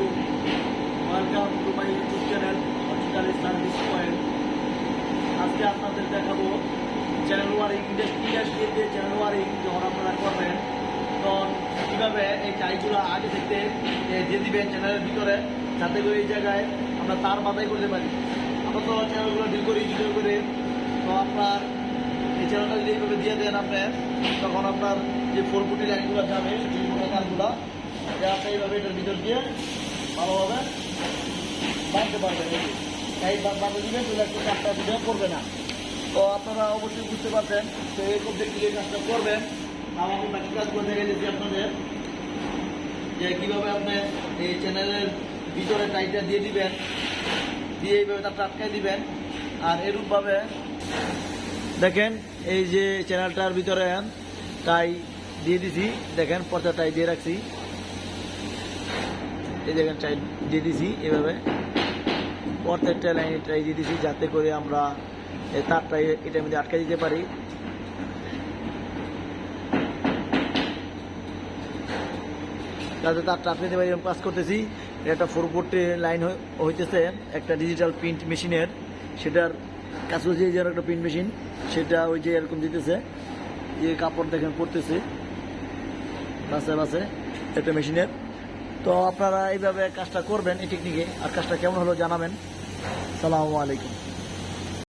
আলাইকুম welcome to my YouTube channel hospital service point আজকে আপনাদের দেখাবো চ্যানেল ওয়ারিং ইন্ডাস্ট্রিতে চ্যানেল ওয়ারিং যখন আপনারা করবেন তখন কীভাবে এই টাইগুলো আগে থেকে দিয়ে দিবেন চ্যানেলের ভিতরে, যাতে করে এই জায়গায় আমরা তার বাধাই করতে পারি। আমরা তো চ্যানেলগুলো ডিল করি ভিডিও করে। তো আপনার এই চ্যানেলটা যদি এইভাবে দিয়ে দেন আপনি, তখন আপনার যে ফোর ফুটি লাইনগুলো যাবে, সেই তারগুলো এইভাবে এটার ভিতর দিয়ে ভালোভাবে? বাঁধতে পারবেন এই বাঁধে দিবেন তাহলে একটু কাজটা ভিডিও করবে না। তো আপনারা অবশ্যই বুঝতে পারছেন, তো এরকম দেখতে এই কাজটা করবেন। আর আমি বাকি কাজগুলো দেখে দিচ্ছি আপনাদের। যে কীভাবে আপনি এই চ্যানেলের ভিতরে টাইটটা দিয়ে দিবেন, দিয়ে এইভাবে তারটা আটকাই দিবেন। আর এরূপভাবে দেখেন, এই যে চ্যানেলটার ভিতরে টাই দিয়ে দিছি। দেখেন, পর্দা টাই দিয়ে রাখছি। এই দেখেন টাই দিয়ে দিছি এভাবে। প্রত্যেকটা লাইনে টাই দিয়ে দিছি, যাতে করে আমরা তারটা এটার মধ্যে আটকে দিতে পারি। যাতে তারটা আটকে দিতে পারি কাজ করতেছি। একটা ফোর বোর্ডে লাইন হইতেছে একটা ডিজিটাল প্রিন্ট মেশিনের সেটার কাছে যে একটা প্রিন্ট মেশিন সেটা ওই যে এরকম দিতেছে। যে কাপড় দেখেন পড়তেছে বাসে বাসে, একটা মেশিনের তো আপনারা এইভাবে কাজটা করবেন এই টেকনিকে আর কাজটা কেমন হলো জানাবেন। সালামু আলাইকুম।